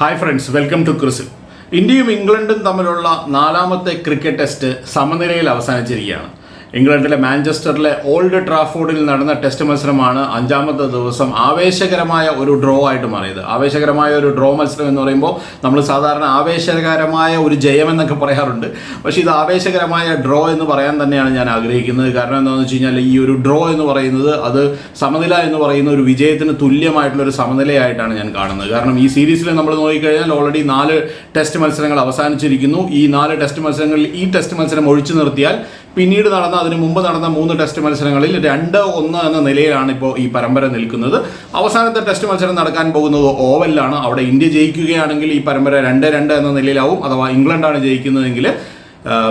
Hi friends welcome to ക്രിസിൽ ഇന്ത്യയും ഇംഗ്ലണ്ടും തമ്മിലുള്ള നാലാമത്തെ ക്രിക്കറ്റ് ടെസ്റ്റ് സമനിലയിൽ അവസാനിച്ചിരിക്കുകയാണ്. ഇംഗ്ലണ്ടിലെ മാഞ്ചസ്റ്ററിലെ ഓൾഡ് ട്രാഫോർഡിൽ നടന്ന ടെസ്റ്റ് മത്സരമാണ് അഞ്ചാമത്തെ ദിവസം ആവേശകരമായ ഒരു ഡ്രോ ആയിട്ട് മാറിയത്. ആവേശകരമായ ഒരു ഡ്രോ മത്സരം എന്ന് പറയുമ്പോൾ നമ്മൾ സാധാരണ ആവേശകരമായ ഒരു ജയമെന്നൊക്കെ പറയാറുണ്ട്. പക്ഷേ ഇത് ആവേശകരമായ ഡ്രോ എന്ന് പറയാൻ തന്നെയാണ് ഞാൻ ആഗ്രഹിക്കുന്നത്. കാരണം എന്താണെന്ന് വെച്ച് കഴിഞ്ഞാൽ ഈ ഒരു ഡ്രോ എന്ന് പറയുന്നത് അത് സമനില എന്ന് പറയുന്ന ഒരു വിജയത്തിന് തുല്യമായിട്ടുള്ള ഒരു സമനിലയായിട്ടാണ് ഞാൻ കാണുന്നത്. കാരണം ഈ സീരീസിൽ നമ്മൾ നോക്കിക്കഴിഞ്ഞാൽ ഓൾറെഡി നാല് ടെസ്റ്റ് മത്സരങ്ങൾ അവസാനിച്ചിരിക്കുന്നു. ഈ നാല് ടെസ്റ്റ് മത്സരങ്ങളിൽ ഈ ടെസ്റ്റ് മത്സരം ഒഴിച്ചു നിർത്തിയാൽ പിന്നീട് നടന്ന അതിന് മുമ്പ് നടന്ന മൂന്ന് ടെസ്റ്റ് മത്സരങ്ങളിൽ രണ്ട് ഒന്ന് എന്ന നിലയിലാണ് ഇപ്പോൾ ഈ പരമ്പര നിൽക്കുന്നത്. അവസാനത്തെ ടെസ്റ്റ് മത്സരം നടക്കാൻ പോകുന്നത് ഓവലിലാണ്. അവിടെ ഇന്ത്യ ജയിക്കുകയാണെങ്കിൽ ഈ പരമ്പര രണ്ട് രണ്ട് എന്ന നിലയിലാവും. അഥവാ ഇംഗ്ലണ്ടാണ് ജയിക്കുന്നതെങ്കിൽ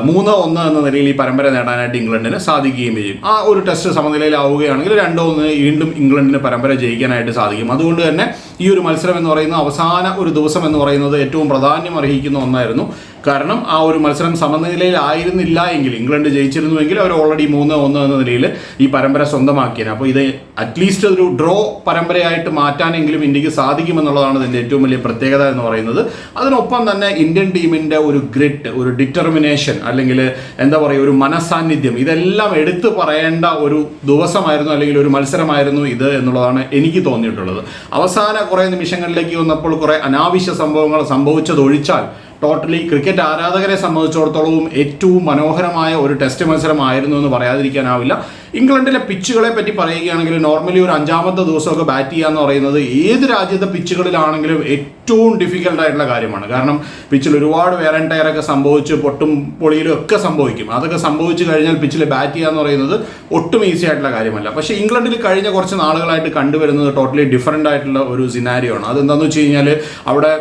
മൂന്ന് ഒന്ന് എന്ന നിലയിൽ ഈ പരമ്പര നേടാനായിട്ട് ഇംഗ്ലണ്ടിന് സാധിക്കുകയും ചെയ്യും. ആ ഒരു ടെസ്റ്റ് സമനിലയിലാവുകയാണെങ്കിൽ രണ്ടോ ഒന്ന് വീണ്ടും ഇംഗ്ലണ്ടിന് പരമ്പര ജയിക്കാനായിട്ട് സാധിക്കും. അതുകൊണ്ട് തന്നെ ഈ ഒരു മത്സരം എന്ന് പറയുന്നത് അവസാന ഒരു ദിവസം എന്ന് പറയുന്നത് ഏറ്റവും പ്രാധാന്യം അർഹിക്കുന്ന ഒന്നായിരുന്നു. കാരണം ആ ഒരു മത്സരം സമനിലയിലായിരുന്നില്ല എങ്കിൽ ഇംഗ്ലണ്ട് ജയിച്ചിരുന്നുവെങ്കിൽ അവർ ഓൾറെഡി മൂന്ന് ഒന്ന് എന്ന നിലയിൽ ഈ പരമ്പര സ്വന്തമാക്കിയത്. അപ്പോൾ ഇത് അറ്റ്ലീസ്റ്റ് ഒരു ഡ്രോ പരമ്പരയായിട്ട് മാറ്റാനെങ്കിലും ഇന്ത്യയ്ക്ക് സാധിക്കുമെന്നുള്ളതാണ് ഇതിന്റെ ഏറ്റവും വലിയ പ്രത്യേകത എന്ന് പറയുന്നത്. അതിനൊപ്പം തന്നെ ഇന്ത്യൻ ടീമിന്റെ ഒരു ഗ്രിറ്റ് ഒരു ഡിറ്റർമിനേഷൻ അല്ലെങ്കിൽ എന്താ പറയുക ഒരു മനസാന്നിധ്യം ഇതെല്ലാം എടുത്തു പറയേണ്ട ഒരു ദിവസമായിരുന്നു അല്ലെങ്കിൽ ഒരു മത്സരമായിരുന്നു ഇത് എന്നുള്ളതാണ് എനിക്ക് തോന്നിയിട്ടുള്ളത്. അവസാന കുറേ നിമിഷങ്ങളിലേക്ക് വന്നപ്പോൾ കുറേ അനാവശ്യ സംഭവങ്ങൾ സംഭവിച്ചതൊഴിച്ചാൽ ടോട്ടലി ക്രിക്കറ്റ് ആരാധകരെ സംബന്ധിച്ചിടത്തോളവും ഏറ്റവും മനോഹരമായ ഒരു ടെസ്റ്റ് മത്സരമായിരുന്നു എന്ന് പറയാതിരിക്കാനാവില്ല. ഇംഗ്ലണ്ടിലെ പിച്ചുകളെ പറ്റി പറയുകയാണെങ്കിൽ നോർമലി ഒരു അഞ്ചാമത്തെ ദിവസമൊക്കെ ബാറ്റ് ചെയ്യുക എന്ന് പറയുന്നത് ഏത് രാജ്യത്തെ പിച്ചുകളിലാണെങ്കിലും ഏറ്റവും ഡിഫിക്കൽട്ട് ആയിട്ടുള്ള കാര്യമാണ്. കാരണം പിച്ചിൽ ഒരുപാട് വേറെ ടയറൊക്കെ സംഭവിച്ച് പൊട്ടും പൊളിയിലും ഒക്കെ സംഭവിക്കും. അതൊക്കെ സംഭവിച്ചു കഴിഞ്ഞാൽ പിച്ചിൽ ബാറ്റ് ചെയ്യുക എന്ന് പറയുന്നത് ഒട്ടും ഈസി ആയിട്ടുള്ള കാര്യമല്ല. പക്ഷേ ഇംഗ്ലണ്ടിൽ കഴിഞ്ഞ കുറച്ച് നാളുകളായിട്ട് കണ്ടുവരുന്നത് ടോട്ടലി ഡിഫറെന്റ് ആയിട്ടുള്ള ഒരു സിനാരിയോ ആണ്. അതെന്താണെന്ന് വെച്ച് കഴിഞ്ഞാൽ അവിടെ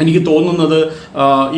എനിക്ക് തോന്നുന്നത്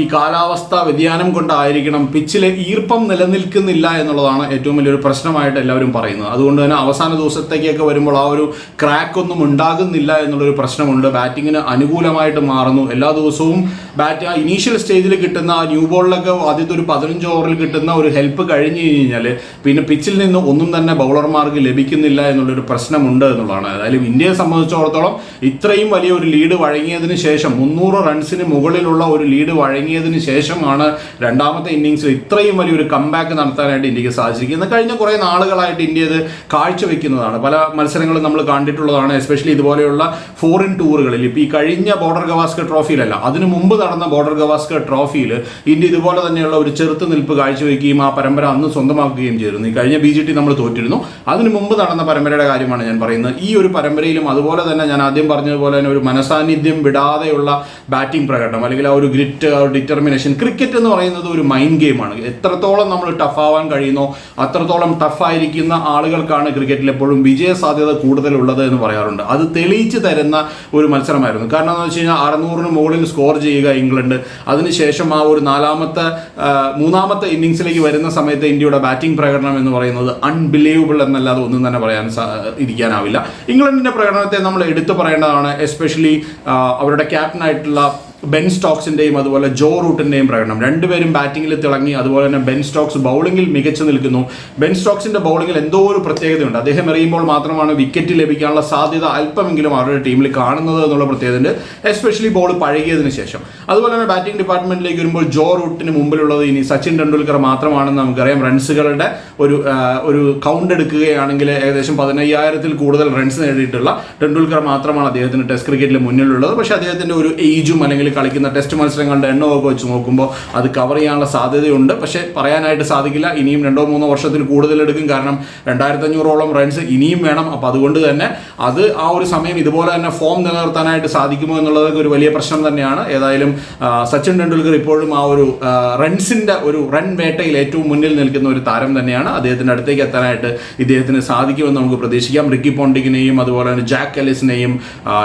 ഈ കാലാവസ്ഥ വ്യതിയാനം കൊണ്ടായിരിക്കണം പിച്ചിലെ ഈർപ്പം നിലനിൽക്കുന്നില്ല എന്നുള്ളതാണ് ഏറ്റവും വലിയൊരു പ്രശ്നമായിട്ട് എല്ലാവരും പറയുന്നത്. അതുകൊണ്ട് തന്നെ അവസാന ദിവസത്തേക്കൊക്കെ വരുമ്പോൾ ആ ഒരു ക്രാക്ക് ഒന്നും ഉണ്ടാകുന്നില്ല എന്നുള്ളൊരു പ്രശ്നമുണ്ട്. ബാറ്റിങ്ങിന് അനുകൂലമായിട്ട് മാറുന്നു. എല്ലാ ദിവസവും ബാറ്റ് ഇനീഷ്യൽ സ്റ്റേജിൽ കിട്ടുന്ന ആ ന്യൂ ബോളിലൊക്കെ ആദ്യത്തെ ഒരു പതിനഞ്ച് ഓവറിൽ കിട്ടുന്ന ഒരു ഹെൽപ്പ് കഴിഞ്ഞു കഴിഞ്ഞാൽ പിന്നെ പിച്ചിൽ നിന്ന് ഒന്നും തന്നെ ബൗളർമാർക്ക് ലഭിക്കുന്നില്ല എന്നുള്ളൊരു പ്രശ്നമുണ്ട് എന്നുള്ളതാണ്. അതായത് ഇന്ത്യയെ സംബന്ധിച്ചിടത്തോളം ഇത്രയും വലിയ ഒരു ലീഡ് വഴങ്ങിയതിന് ശേഷം മുന്നൂറ് റൺസിന് മുകളിലുള്ള ഒരു ലീഡ് വഴങ്ങിയതിന് ശേഷമാണ് രണ്ടാമത്തെ ഇന്നിങ്സിൽ ഇത്രയും വലിയൊരു കംബാക്ക് നടത്താനായിട്ട് ഇന്ത്യയ്ക്ക് സാധിച്ചിരിക്കുന്നത്. കഴിഞ്ഞ കുറേ നാളുകളായിട്ട് ഇന്ത്യ ഇത് കാഴ്ചവെക്കുന്നതാണ്. പല മത്സരങ്ങളും നമ്മൾ കണ്ടിട്ടുള്ളതാണ് എസ്പെഷ്യലി ഇതുപോലെയുള്ള ഫോറിൻ ടൂറുകളിൽ ഇപ്പോൾ ഈ കഴിഞ്ഞ ബോർഡർ ഗവാസ്കർ ട്രോഫിയിലല്ല അതിനു മുമ്പ് നടന്ന ബോർഡർ ഗവാസ്കർ ട്രോഫിയിൽ ഇന്ത്യ ഇതുപോലെ തന്നെയുള്ള ഒരു ചെറുത്തുനിൽപ്പ് കാഴ്ചവെക്കുകയും ആ പരമ്പര അന്ന് സ്വന്തമാക്കുകയും ചെയ്തിരുന്നു. ഈ കഴിഞ്ഞ ബി ജി ടി നമ്മൾ തോറ്റിരുന്നു. അതിനു മുമ്പ് നടന്ന പരമ്പരയുടെ കാര്യമാണ് ഞാൻ പറയുന്നത്. ഈ ഒരു പരമ്പരയിലും അതുപോലെ തന്നെ ഞാൻ ആദ്യം പറഞ്ഞതുപോലെ തന്നെ ഒരു മനസാന്നിധ്യം വിടാതെയുള്ള ബാറ്റിംഗ് പ്രകടനം അല്ലെങ്കിൽ ആ ഒരു ഗ്രിറ്റ് ആ ഒരു ഡിറ്റർമിനേഷൻ ക്രിക്കറ്റ് എന്ന് പറയുന്നത് ഒരു മൈൻഡ് ഗെയിമാണ് എത്രത്തോളം നമ്മൾ ടഫാവാൻ കഴിയുന്നോ അത്രത്തോളം ടഫായിരിക്കുന്ന ആളുകൾക്കാണ് ക്രിക്കറ്റിൽ എപ്പോഴും വിജയ സാധ്യത കൂടുതലുള്ളത് എന്ന് പറയാറുണ്ട്. അത് തെളിയിച്ച് തരുന്ന ഒരു മത്സരമായിരുന്നു. കാരണം എന്ന് വെച്ച് കഴിഞ്ഞാൽ അറുന്നൂറിന് മുകളിൽ സ്കോർ ചെയ്യുക ഇംഗ്ലണ്ട് അതിനുശേഷം ആ ഒരു നാലാമത്തെ മൂന്നാമത്തെ ഇന്നിങ്സിലേക്ക് വരുന്ന സമയത്ത് ഇന്ത്യയുടെ ബാറ്റിംഗ് പ്രകടനം എന്ന് പറയുന്നത് അൺബിലീവബിൾ എന്നല്ലാതെ ഒന്നും തന്നെ പറയാൻ ഇരിക്കാനാവില്ല. ഇംഗ്ലണ്ടിന്റെ പ്രകടനത്തെ നമ്മൾ എടുത്തു പറയേണ്ടതാണ് എസ്പെഷ്യലി അവരുടെ ക്യാപ്റ്റനായിട്ടുള്ള ബെൻ സ്റ്റോക്സിന്റെയും അതുപോലെ ജോ റൂട്ടിന്റെയും പ്രകടനം. രണ്ടുപേരും ബാറ്റിംഗിൽ തിളങ്ങി അതുപോലെ തന്നെ ബെൻ സ്റ്റോക്സ് ബൗളിംഗിൽ മികച്ചു നിൽക്കുന്നു. ബെൻ സ്റ്റോക്സിന്റെ ബൗളിംഗിൽ എന്തോ ഒരു പ്രത്യേകതയുണ്ട്. അദ്ദേഹം എറിയുമ്പോൾ മാത്രമാണ് വിക്കറ്റ് ലഭിക്കാനുള്ള സാധ്യത അല്പമെങ്കിലും അവരുടെ ടീമിൽ കാണുന്നത് എന്നുള്ള പ്രത്യേകതയുണ്ട്. എസ്പെഷ്യലി ബോൾ പഴകിയതിനു ശേഷം. അതുപോലെ തന്നെ ബാറ്റിംഗ് ഡിപ്പാർട്ട്മെന്റിലേക്ക് വരുമ്പോൾ ജോ റൂട്ടിന് മുമ്പിലുള്ളത് ഇനി സച്ചിൻ ടെണ്ടുൽക്കർ മാത്രമാണെന്ന് നമുക്കറിയാം. റൺസുകളുടെ ഒരു ഒരു കൗണ്ട് എടുക്കുകയാണെങ്കിൽ ഏകദേശം പതിനയ്യായിരത്തിൽ കൂടുതൽ റൺസ് നേടിയിട്ടുള്ള ടെണ്ടുൽക്കർ മാത്രമാണ് അദ്ദേഹത്തിന് ടെസ്റ്റ് ക്രിക്കറ്റിൽ മുന്നിലുള്ളത്. പക്ഷേ അദ്ദേഹത്തിന്റെ ഒരു ഏജും അല്ലെങ്കിൽ കളിക്കുന്ന ടെസ്റ്റ് മത്സരങ്ങളുടെ എണ്ണമൊക്കെ വെച്ച് നോക്കുമ്പോൾ അത് കവർ ചെയ്യാനുള്ള സാധ്യതയുണ്ട്. പക്ഷേ പറയാനായിട്ട് സാധിക്കില്ല. ഇനിയും രണ്ടോ മൂന്നോ വർഷത്തിൽ കൂടുതൽ എടുക്കും. കാരണം രണ്ടായിരത്തി അഞ്ഞൂറോളം റൺസ് ഇനിയും വേണം. അപ്പോൾ അതുകൊണ്ട് തന്നെ അത് ആ ഒരു സമയം ഇതുപോലെ തന്നെ ഫോം നിലനിർത്താനായിട്ട് സാധിക്കുമോ എന്നുള്ളതൊക്കെ ഒരു വലിയ പ്രശ്നം തന്നെയാണ്. ഏതായാലും സച്ചിൻ ടെണ്ടുൽക്കർ ഇപ്പോഴും ആ ഒരു റൺസിന്റെ ഒരു റൺ വേട്ടയിൽ ഏറ്റവും മുന്നിൽ നിൽക്കുന്ന ഒരു താരം തന്നെയാണ്. അദ്ദേഹത്തിന്റെ അടുത്തേക്ക് എത്താനായിട്ട് ഇദ്ദേഹത്തിന് സാധിക്കുമെന്ന് നമുക്ക് പ്രതീക്ഷിക്കാം. റിക്കി പോണ്ടിങ്ങിനെയും അതുപോലെ തന്നെ ജാക്ക് എലിസിനെയും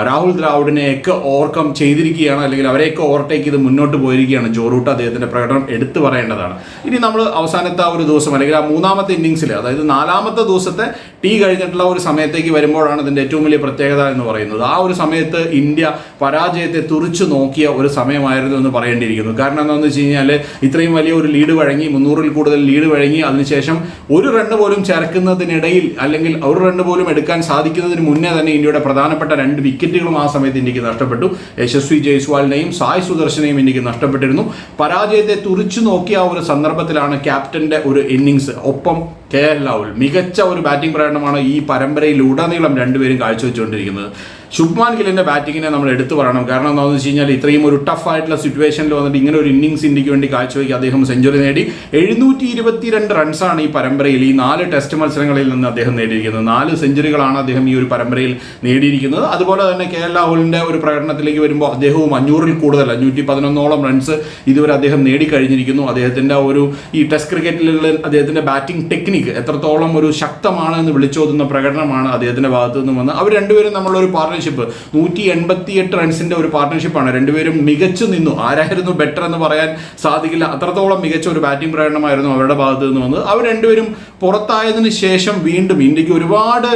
രാഹുൽ ദ്രാവിഡിനെയൊക്കെ ഓവർകം ചെയ്തിരിക്കുകയാണ്. അല്ലെങ്കിൽ അവരെയൊക്കെ ഓവർടേക്ക് ചെയ്ത് മുന്നോട്ട് പോയിരിക്കുകയാണ്. ജോറൂട്ട് അദ്ദേഹത്തിന്റെ പ്രകടനം എടുത്തു പറയേണ്ടതാണ്. ഇനി നമ്മൾ അവസാനത്തെ ആ ഒരു ദിവസം അല്ലെങ്കിൽ ആ മൂന്നാമത്തെ ഇന്നിംഗ്സിൽ അതായത് നാലാമത്തെ ദിവസത്തെ ടീ കഴിഞ്ഞിട്ടുള്ള ഒരു സമയത്തേക്ക് വരുമ്പോഴാണ് ഇതിന്റെ ഏറ്റവും വലിയ പ്രത്യേകത എന്ന് പറയുന്നത്. ആ ഒരു സമയത്ത് ഇന്ത്യ പരാജയത്തെ തുറിച്ചു നോക്കിയ ഒരു സമയമായിരുന്നു എന്ന് പറയേണ്ടിയിരിക്കുന്നു. കാരണം എന്താണെന്ന് വെച്ച് കഴിഞ്ഞാൽ ഇത്രയും വലിയ ഒരു ലീഡ് വഴങ്ങി മുന്നൂറിൽ കൂടുതൽ ലീഡ് വഴങ്ങി അതിനുശേഷം ഒരു റണ്ണ് പോലും ചേർക്കുന്നതിനിടയിൽ അല്ലെങ്കിൽ ഒരു റണ്ണ് പോലും എടുക്കാൻ സാധിക്കുന്നതിന് മുന്നേ തന്നെ ഇന്ത്യയുടെ പ്രധാനപ്പെട്ട രണ്ട് വിക്കറ്റുകളും ആ സമയത്ത് ഇന്ത്യയ്ക്ക് നഷ്ടപ്പെട്ടു. യശസ്വി ജയ്സ്വാളിനെയും സായ് സുദർശനെയും ഇന്ത്യയ്ക്ക് നഷ്ടപ്പെട്ടിരുന്നു. പരാജയത്തെ തുറിച്ചു നോക്കിയ ഒരു സന്ദർഭത്തിലാണ് ക്യാപ്റ്റന്റെ ഒരു ഇന്നിങ്സ്. ഒപ്പം കെ എൽ രാഹുൽ മികച്ച ഒരു ബാറ്റിംഗ് പ്രകടനമാണ് ഈ പരമ്പരയിൽ ഉടനീളം രണ്ടുപേരും കാഴ്ചവെച്ചുകൊണ്ടിരിക്കുന്നത്. ശുഭ്മാൻ ഗില്ലിന്റെ ബാറ്റിങ്ങിനെ നമ്മൾ എടുത്തു പറയണം. കാരണം എന്താണെന്ന് വെച്ച് കഴിഞ്ഞാൽ ഇത്രയും ഒരു ടഫ് ആയിട്ടുള്ള സിറ്റുവേഷനിൽ വന്നിട്ട് ഇങ്ങനെ ഒരു ഇന്നിങ്സ് ഇന്ത്യയ്ക്ക് വേണ്ടി കാഴ്ചവെക്കി അദ്ദേഹം സെഞ്ചുറി നേടി. എഴുന്നൂറ്റി ഇരുപത്തിരണ്ട് റൺസാണ് ഈ പരമ്പരയിൽ ഈ നാല് ടെസ്റ്റ് മത്സരങ്ങളിൽ നിന്ന് അദ്ദേഹം നേടിയിരിക്കുന്നത്. നാല് സെഞ്ചുറികളാണ് അദ്ദേഹം ഈ ഒരു പരമ്പരയിൽ നേടിയിരിക്കുന്നത്. അതുപോലെ തന്നെ കെ എൽ രാഹുലിന്റെ ഒരു പ്രകടനത്തിലേക്ക് വരുമ്പോൾ അദ്ദേഹവും അഞ്ഞൂറിൽ കൂടുതൽ അഞ്ഞൂറ്റി പതിനൊന്നോളം റൺസ് ഇതുവരെ അദ്ദേഹം നേടിക്കഴിഞ്ഞിരിക്കുന്നു. അദ്ദേഹത്തിന്റെ ഒരു ഈ ടെസ്റ്റ് ക്രിക്കറ്റിലുള്ള അദ്ദേഹത്തിന്റെ ബാറ്റിംഗ് ടെക്നിക്ക് എത്രത്തോളം ഒരു ശക്തമാണ് എന്ന് വിളിച്ചോതുന്ന പ്രകടനമാണ് അദ്ദേഹത്തിന്റെ ഭാഗത്തു നിന്നും വന്ന് അവർ രണ്ടുപേരും നമ്മളൊരു ഒരു പാർട്ണർഷിപ്പ് നൂറ്റി എൺപത്തി എട്ട് റൺസിന്റെ ഒരു പാർട്ട്ണർഷിപ്പാണ് രണ്ടുപേരും മികച്ചു നിന്നു. ആരായിരുന്നു ബെറ്റർ എന്ന് പറയാൻ സാധിക്കില്ല. അത്രത്തോളം മികച്ച ഒരു ബാറ്റിംഗ് പ്രകടനമായിരുന്നു അവരുടെ ഭാഗത്ത് നിന്ന് വന്നത്. അവർ രണ്ടുപേരും പുറത്തായതിന് ശേഷം വീണ്ടും ഇന്ത്യയ്ക്ക് ഒരുപാട്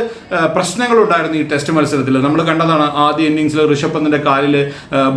പ്രശ്നങ്ങളുണ്ടായിരുന്നു ഈ ടെസ്റ്റ് മത്സരത്തിൽ നമ്മൾ കണ്ടതാണ് ആദ്യ ഇന്നിങ്സിൽ ഋഷഭ് പന്തിന്റെ കാലിൽ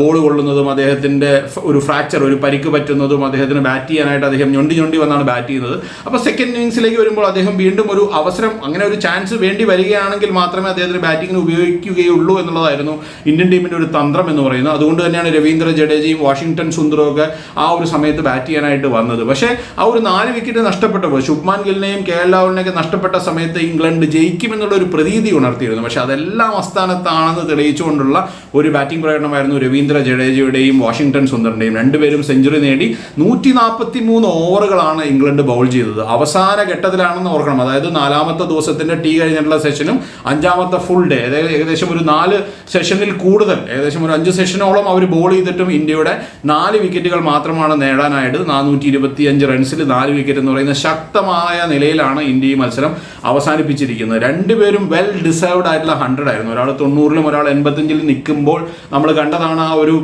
ബോൾ കൊള്ളുന്നതും അദ്ദേഹത്തിന്റെ ഒരു ഫ്രാക്ചർ ഒരു പരിക്ക് പറ്റുന്നതും അദ്ദേഹത്തിന് ബാറ്റ് ചെയ്യാനായിട്ട് അദ്ദേഹം ഞൊണ്ടി ഞൊണ്ടി വന്നാണ് ബാറ്റ് ചെയ്യുന്നത്. അപ്പോൾ സെക്കൻഡ് ഇന്നിങ്സിലേക്ക് വരുമ്പോൾ അദ്ദേഹം വീണ്ടും ഒരു അവസരം അങ്ങനെ ഒരു ചാൻസ് വേണ്ടി വരികയാണെങ്കിൽ മാത്രമേ അദ്ദേഹത്തിന് ബാറ്റിങ്ങിന് ഉപയോഗിക്കുകയുള്ളൂ എന്നുള്ളതായിരുന്നു ഇന്ത്യൻ ടീമിന്റെ ഒരു തന്ത്രം എന്ന് പറയുന്നത്. അതുകൊണ്ട് തന്നെയാണ് രവീന്ദ്ര ജഡേജയും വാഷിംഗ്ടൺ സുന്ദറും ഒക്കെ ആ ഒരു സമയത്ത് ബാറ്റ് ചെയ്യാനായിട്ട് വന്നത്. പക്ഷേ ആ ഒരു നാല് വിക്കറ്റ് നഷ്ടപ്പെട്ടപ്പോൾ ശുഭ്മാൻ ഗില്ലിനെയും കെ എൽ രാഹുലിനെയൊക്കെ നഷ്ടപ്പെട്ട സമയത്ത് ഇംഗ്ലണ്ട് ജയിക്കുമെന്നുള്ള ഒരു പ്രതീതി ഉണർത്തിയിരുന്നു. പക്ഷേ അതെല്ലാം അസ്ഥാനത്താണെന്ന് തെളിയിച്ചുകൊണ്ടുള്ള ഒരു ബാറ്റിംഗ് പ്രകടനമായിരുന്നു രവീന്ദ്ര ജഡേജയുടെയും വാഷിംഗ്ടൺ സുന്ദറിന്റെയും രണ്ടുപേരും സെഞ്ചുറി നേടി നൂറ്റി നാൽപ്പത്തി മൂന്ന് ഓവറുകളാണ് ഇംഗ്ലണ്ട് ബൗൾ ചെയ്തത്. അവസാന ഘട്ടത്തിലാണെന്ന് ഓർക്കണം. അതായത് നാലാമത്തെ ദിവസത്തിന്റെ ടീ കഴിഞ്ഞിട്ടുള്ള സെഷനും അഞ്ചാമത്തെ ഫുൾ ഡേ അതായത് ഏകദേശം ഒരു നാല് സെഷനിൽ കൂടുതൽ ഏകദേശം ഒരു അഞ്ച് സെഷനോളം അവർ ബോൾ ചെയ്തിട്ടും ഇന്ത്യയുടെ നാല് വിക്കറ്റുകൾ മാത്രമാണ് നേടാനായിട്ട്. നാനൂറ്റി ഇരുപത്തി അഞ്ച് റൺസിൽ നാല് വിക്കറ്റ് എന്ന് പറയുന്ന ശക്തമായ നിലയിലാണ് ഇന്ത്യ ഈ മത്സരം അവസാനിപ്പിച്ചിരിക്കുന്നത്. രണ്ടുപേരും വെൽ ഡിസേർവ്ഡ് ആയിട്ടുള്ള ഹൺഡ്രഡ് ആയിരുന്നു. ഒരാൾ തൊണ്ണൂറിലും ഒരാൾ എൺപത്തഞ്ചിലും നിൽക്കുമ്പോൾ നമ്മൾ കണ്ടതാണ് ആ ഒരു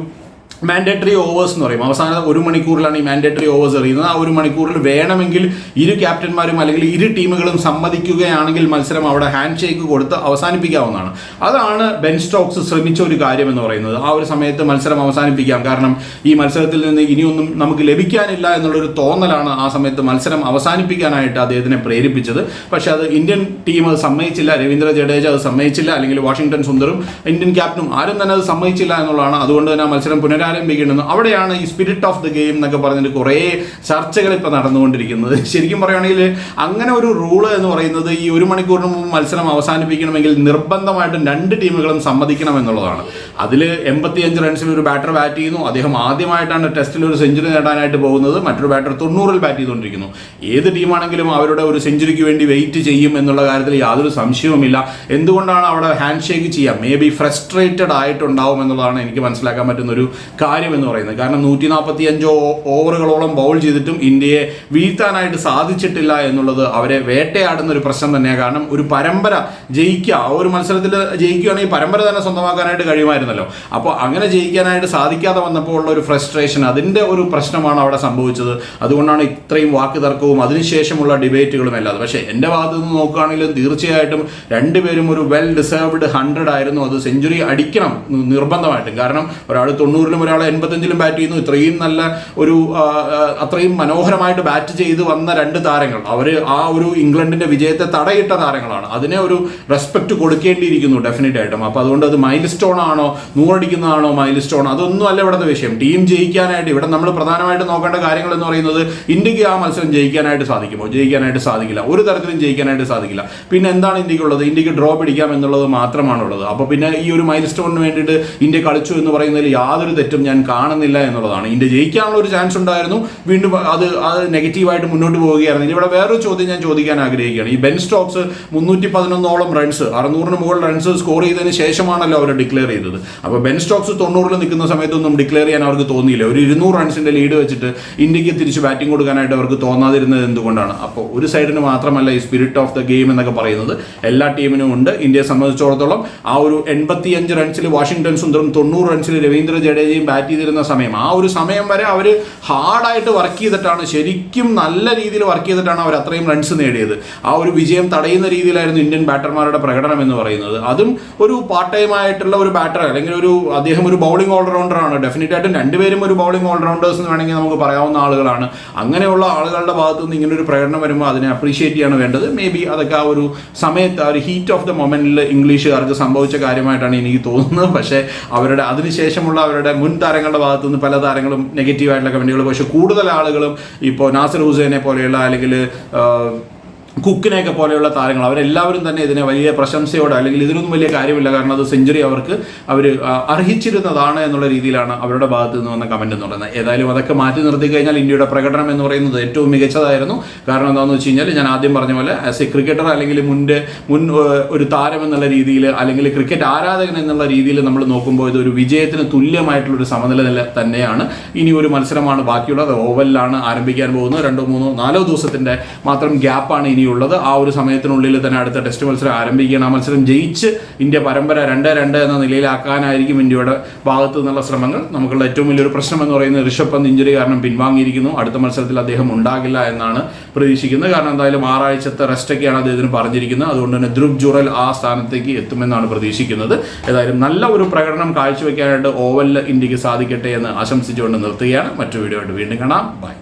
മാൻഡേറ്ററി ഓവേഴ്സ് എന്ന് പറയും. അവസാന ഒരു മണിക്കൂറിലാണ് ഈ മാൻഡേറ്ററി ഓവേഴ്സ് എറിയുന്നത്. ആ ഒരു മണിക്കൂറിൽ വേണമെങ്കിൽ ഇരു ക്യാപ്റ്റന്മാരും അല്ലെങ്കിൽ ഇരു ടീമുകളും സമ്മതിക്കുകയാണെങ്കിൽ മത്സരം അവിടെ ഹാൻഡ് ഷേക്ക് കൊടുത്ത് അവസാനിപ്പിക്കാവുന്നതാണ്. അതാണ് ബെൻ സ്റ്റോക്സ് ശ്രമിച്ച ഒരു കാര്യം എന്ന് പറയുന്നത്. ആ ഒരു സമയത്ത് മത്സരം അവസാനിപ്പിക്കാം. കാരണം ഈ മത്സരത്തിൽ നിന്ന് ഇനിയൊന്നും നമുക്ക് ലഭിക്കാനില്ല എന്നുള്ളൊരു തോന്നലാണ് ആ സമയത്ത് മത്സരം അവസാനിപ്പിക്കാനായിട്ട് അദ്ദേഹത്തിനെ പ്രേരിപ്പിച്ചത്. പക്ഷേ അത് ഇന്ത്യൻ ടീം അത് സമ്മതിച്ചില്ല. രവീന്ദ്ര ജഡേജ അത് സമ്മതിച്ചില്ല. അല്ലെങ്കിൽ വാഷിംഗ്ടൺ സുന്ദറും ഇന്ത്യൻ ക്യാപ്റ്റനും ആരും തന്നെ അത് സമ്മതിച്ചില്ല എന്നുള്ളതാണ്. അതുകൊണ്ട് തന്നെ ആ മത്സരം പുനരാരംഭിക്കേണ്ടത് അവിടെയാണ് ഈ സ്പിരിറ്റ് ഓഫ് ദി ഗെയിം എന്നൊക്കെ പറഞ്ഞിട്ട് കുറേ ചർച്ചകൾ ഇപ്പോൾ നടന്നുകൊണ്ടിരിക്കുന്നത്. ശരിക്കും പറയുകയാണെങ്കിൽ അങ്ങനെ ഒരു റൂൾ എന്ന് പറയുന്നത് ഈ ഒരു മണിക്കൂറിന് മുമ്പ് മത്സരം അവസാനിപ്പിക്കണമെങ്കിൽ നിർബന്ധമായിട്ടും രണ്ട് ടീമുകളും സമ്മതിക്കണം എന്നുള്ളതാണ്. അതിൽ എൺപത്തിയഞ്ച് റൺസിൽ ഒരു ബാറ്റർ ബാറ്റ് ചെയ്യുന്നു. അദ്ദേഹം ആദ്യമായിട്ടാണ് ടെസ്റ്റിൽ ഒരു സെഞ്ചുറി നേടാനായിട്ട് പോകുന്നത്. മറ്റൊരു ബാറ്റർ തൊണ്ണൂറിൽ ബാറ്റ് ചെയ്തുകൊണ്ടിരിക്കുന്നു. ഏത് ടീമാണെങ്കിലും അവരുടെ ഒരു സെഞ്ചുറിക്ക് വേണ്ടി വെയിറ്റ് ചെയ്യും എന്നുള്ള കാര്യത്തിൽ യാതൊരു സംശയവുമില്ല. എന്തുകൊണ്ടാണ് അവിടെ ഹാൻഡ് ഷേക്ക് ചെയ്യാം? മേ ബി ഫ്രസ്ട്രേറ്റഡ് ആയിട്ടുണ്ടാവും എന്നുള്ളതാണ് എനിക്ക് മനസ്സിലാക്കാൻ പറ്റുന്ന ഒരു കാര്യം എന്ന് പറയുന്നത്. കാരണം നൂറ്റി നാൽപ്പത്തി അഞ്ചോ ഓവറുകളോളം ബൗൾ ചെയ്തിട്ടും ഇന്ത്യയെ വീഴ്ത്താനായിട്ട് സാധിച്ചിട്ടില്ല എന്നുള്ളത് അവരെ വേട്ടയാടുന്ന ഒരു പ്രശ്നം തന്നെയാണ്. കാരണം ഒരു പരമ്പര ജയിക്കുക ആ ഒരു മത്സരത്തിൽ ജയിക്കുകയാണെങ്കിൽ പരമ്പര തന്നെ സ്വന്തമാക്കാനായിട്ട് കഴിയുമായിരുന്നല്ലോ. അപ്പോൾ അങ്ങനെ ജയിക്കാനായിട്ട് സാധിക്കാതെ വന്നപ്പോൾ ഉള്ള ഒരു ഫ്രസ്ട്രേഷൻ അതിന്റെ ഒരു പ്രശ്നമാണ് അവിടെ സംഭവിച്ചത്. അതുകൊണ്ടാണ് ഇത്രയും വാക്ക് തർക്കവും അതിനുശേഷമുള്ള ഡിബേറ്റുകളും എല്ലാം. പക്ഷേ എന്റെ ഭാഗത്ത് നിന്ന് നോക്കുകയാണെങ്കിലും തീർച്ചയായിട്ടും രണ്ടുപേരും ഒരു വെൽ ഡിസേർവ്ഡ് ഹൺഡ്രഡ് ആയിരുന്നു. അത് സെഞ്ചുറി അടിക്കണം നിർബന്ധമായിട്ടും. കാരണം ഒരാൾ തൊണ്ണൂറിലും ഒരാൾ എൺപത്തഞ്ചിലും ബാറ്റ് ചെയ്യുന്നു. ഇത്രയും നല്ല ഒരു അത്രയും മനോഹരമായിട്ട് ബാറ്റ് ചെയ്ത് വന്ന രണ്ട് താരങ്ങൾ. അവർ ആ ഒരു ഇംഗ്ലണ്ടിന്റെ വിജയത്തെ തടയിട്ട താരങ്ങളാണ്. അതിനെ ഒരു റെസ്പെക്ട് കൊടുക്കേണ്ടിയിരിക്കുന്നു ഡെഫിനറ്റ് ആയിട്ടും. അപ്പോൾ അതുകൊണ്ട് അത് മൈൽ സ്റ്റോൺ ആണോ നൂറടിക്കുന്നതാണോ മൈൽ സ്റ്റോൺ അതൊന്നും അല്ല ഇവിടുത്തെ വിഷയം. ടീം ജയിക്കാനായിട്ട് ഇവിടെ നമ്മൾ പ്രധാനമായിട്ട് നോക്കേണ്ട കാര്യങ്ങൾ എന്ന് പറയുന്നത് ഇന്ത്യയ്ക്ക് ആ മത്സരം ജയിക്കാനായിട്ട് സാധിക്കുമോ? ജയിക്കാനായിട്ട് സാധിക്കില്ല. ഒരു തരത്തിലും ജയിക്കാനായിട്ട് സാധിക്കില്ല. പിന്നെ എന്താണ് ഇന്ത്യക്കുള്ളത്? ഇന്ത്യയ്ക്ക് ഡ്രോ പിടിക്കാം എന്നുള്ളത് മാത്രമാണുള്ളത്. അപ്പോൾ പിന്നെ ഈ ഒരു മൈൽ സ്റ്റോണിന് വേണ്ടിയിട്ട് ഇന്ത്യ കളിച്ചു എന്ന് പറയുന്നതിൽ യാതൊരു തെറ്റും ഞാൻ കാണുന്നില്ല എന്നുള്ളതാണ്. ഇന്ത്യ ജയിക്കാനുള്ള ഒരു ചാൻസ് ഉണ്ടായിരുന്നു. വീണ്ടും അത് അത് നെഗറ്റീവായിട്ട് മുന്നോട്ട് പോവുകയായിരുന്നു. ഇവിടെ വേറൊരു ചോദ്യം ഞാൻ ചോദിക്കാൻ ആഗ്രഹിക്കുകയാണ്. ഈ ബെൻ സ്റ്റോക്സ് മുന്നൂറ്റി പതിനൊന്നോളം റൺസ് അറുന്നൂറിന് മുകളിൽ റൺസ് സ്കോർ ചെയ്തതിന് ശേഷമാണല്ലോ അവർ ഡിക്ലെയർ ചെയ്തത്. അപ്പോൾ ബെൻ സ്റ്റോക്സ് തൊണ്ണൂറിൽ നിൽക്കുന്ന സമയത്തൊന്നും ഡിക്ലെയർ ചെയ്യാൻ അവർക്ക് തോന്നിയില്ല. ഒരു ഇരുന്നൂറ് റൺസിന്റെ ലീഡ് വെച്ചിട്ട് ഇന്ത്യയ്ക്ക് തിരിച്ച് ബാറ്റിംഗ് കൊടുക്കാനായിട്ട് അവർക്ക് തോന്നാതിരുന്നത് എന്തുകൊണ്ടാണ്? അപ്പോൾ ഒരു സൈഡിന് മാത്രമല്ല ഈ സ്പിരിറ്റ് ഓഫ് ദ ഗെയിം എന്നൊക്കെ പറയുന്നത്. എല്ലാ ടീമിനും ഉണ്ട്. ഇന്ത്യയെ സംബന്ധിച്ചിടത്തോളം ആ ഒരു എൺപത്തിയഞ്ച് റൺസിൽ വാഷിംഗ്ടൺ സുന്ദറും തൊണ്ണൂറ് റൺസിൽ രവീന്ദ്ര ജഡേജയും ഇന്ത്യയും ബാറ്റ് ചെയ്തിരുന്ന സമയം. ആ ഒരു സമയം വരെ അവർ ഹാർഡായിട്ട് വർക്ക് ചെയ്തിട്ടാണ് ശരിക്കും നല്ല രീതിയിൽ വർക്ക് ചെയ്തിട്ടാണ് അവർ അത്രയും റൺസ് നേടിയത്. ആ ഒരു വിജയം തടയുന്ന രീതിയിലായിരുന്നു ഇന്ത്യൻ ബാറ്റർമാരുടെ പ്രകടനം എന്ന് പറയുന്നത്. അതും ഒരു പാർട്ട് ടൈം ആയിട്ടുള്ള ഒരു ബാറ്റർ അല്ലെങ്കിൽ ഒരു അദ്ദേഹം ഒരു ബൗളിംഗ് ഓൾറൗണ്ടർ ആണ്. ഡെഫിനറ്റ് ആയിട്ടും രണ്ടുപേരും ഒരു ബൗളിംഗ് ഓൾറൗണ്ടേഴ്സ് എന്ന് വേണമെങ്കിൽ നമുക്ക് പറയാവുന്ന ആളുകളാണ്. അങ്ങനെയുള്ള ആളുകളുടെ ഭാഗത്തു നിന്ന് ഇങ്ങനെ ഒരു പ്രകടനം വരുമ്പോൾ അതിനെ അപ്രീഷിയേറ്റ് ചെയ്യാണ് വേണ്ടത്. മേ ബി അതൊക്കെ ആ ഒരു സമയത്ത് ആ ഒരു ഹീറ്റ് ഓഫ് ദ മൊമെന്റിൽ ഇംഗ്ലീഷുകാർക്ക് സംഭവിച്ച കാര്യമായിട്ടാണ് എനിക്ക് തോന്നുന്നത്. പക്ഷേ അവരുടെ അതിനുശേഷമുള്ള അവരുടെ മുൻ താരങ്ങളുടെ ഭാഗത്തു നിന്ന് പല താരങ്ങളും നെഗറ്റീവായിട്ടുള്ള കമന്റുകൾ പക്ഷേ കൂടുതൽ ആളുകളും ഇപ്പോൾ നാസർ ഹുസൈനെ പോലെയുള്ള അല്ലെങ്കിൽ കുക്കിനെയൊക്കെ പോലെയുള്ള താരങ്ങൾ. അവരെല്ലാവരും തന്നെ ഇതിനെ വലിയ പ്രശംസയോടെ അല്ലെങ്കിൽ ഇതിനൊന്നും വലിയ കാര്യമില്ല. കാരണം അത് സെഞ്ചുറി അവർക്ക് അവർ അർഹിച്ചിരുന്നതാണ് എന്നുള്ള രീതിയിലാണ് അവരുടെ ഭാഗത്ത് നിന്ന് വന്ന കമന്റ് എന്ന് പറയുന്നത്. ഏതായാലും അതൊക്കെ മാറ്റി നിർത്തി കഴിഞ്ഞാൽ ഇന്ത്യയുടെ പ്രകടനം എന്ന് പറയുന്നത് ഏറ്റവും മികച്ചതായിരുന്നു. കാരണം എന്താണെന്ന് വെച്ച് കഴിഞ്ഞാൽ ഞാൻ ആദ്യം പറഞ്ഞ പോലെ ആസ് എ ക്രിക്കറ്റർ അല്ലെങ്കിൽ മുന്റെ മുൻ ഒരു താരം എന്നുള്ള രീതിയിൽ അല്ലെങ്കിൽ ക്രിക്കറ്റ് ആരാധകൻ എന്നുള്ള രീതിയിൽ നമ്മൾ നോക്കുമ്പോൾ ഇത് ഒരു വിജയത്തിന് തുല്യമായിട്ടുള്ള ഒരു സമനില നില തന്നെയാണ്. ഇനി ഒരു മത്സരമാണ് ബാക്കിയുള്ളത്. ഓവലിലാണ് ആരംഭിക്കാൻ പോകുന്നത്. രണ്ടോ മൂന്നോ നാലോ ദിവസത്തിന്റെ മാത്രം ഗ്യാപ്പാണ് ഇനിയുള്ളത്. ആ ഒരു സമയത്തിനുള്ളിൽ തന്നെ അടുത്ത ടെസ്റ്റ് മത്സരം ആരംഭിക്കുകയാണ്. ആ മത്സരം ജയിച്ച് ഇന്ത്യ പരമ്പര രണ്ട് രണ്ട് എന്ന നിലയിലാക്കാനായിരിക്കും ഇന്ത്യയുടെ ഭാഗത്തു നിന്നുള്ള ശ്രമങ്ങൾ. നമുക്കുള്ള ഏറ്റവും വലിയൊരു പ്രശ്നം എന്ന് പറയുന്നത് ഋഷഭ് പന്ത് ഇഞ്ചുറി കാരണം പിൻവാങ്ങിയിരിക്കുന്നു. അടുത്ത മത്സരത്തിൽ അദ്ദേഹം ഉണ്ടാകില്ല എന്നാണ് പ്രതീക്ഷിക്കുന്നത്. കാരണം എന്തായാലും ആറാഴ്ചത്തെ റെസ്റ്റൊക്കെയാണ് അദ്ദേഹത്തിന് പറഞ്ഞിരിക്കുന്നത്. അതുകൊണ്ട് തന്നെ ധ്രുവ് ജുറൽ ആ സ്ഥാനത്തേക്ക് എത്തുമെന്നാണ് പ്രതീക്ഷിക്കുന്നത്. ഏതായാലും നല്ല ഒരു പ്രകടനം കാഴ്ചവെക്കാനായിട്ട് ഓവലിൽ ഇന്ത്യയ്ക്ക് സാധിക്കട്ടെ എന്ന് ആശംസിച്ചുകൊണ്ട് നിർത്തുകയാണ്. മറ്റു വീഡിയോ ആയിട്ട് വീണ്ടും കാണാം. ബൈ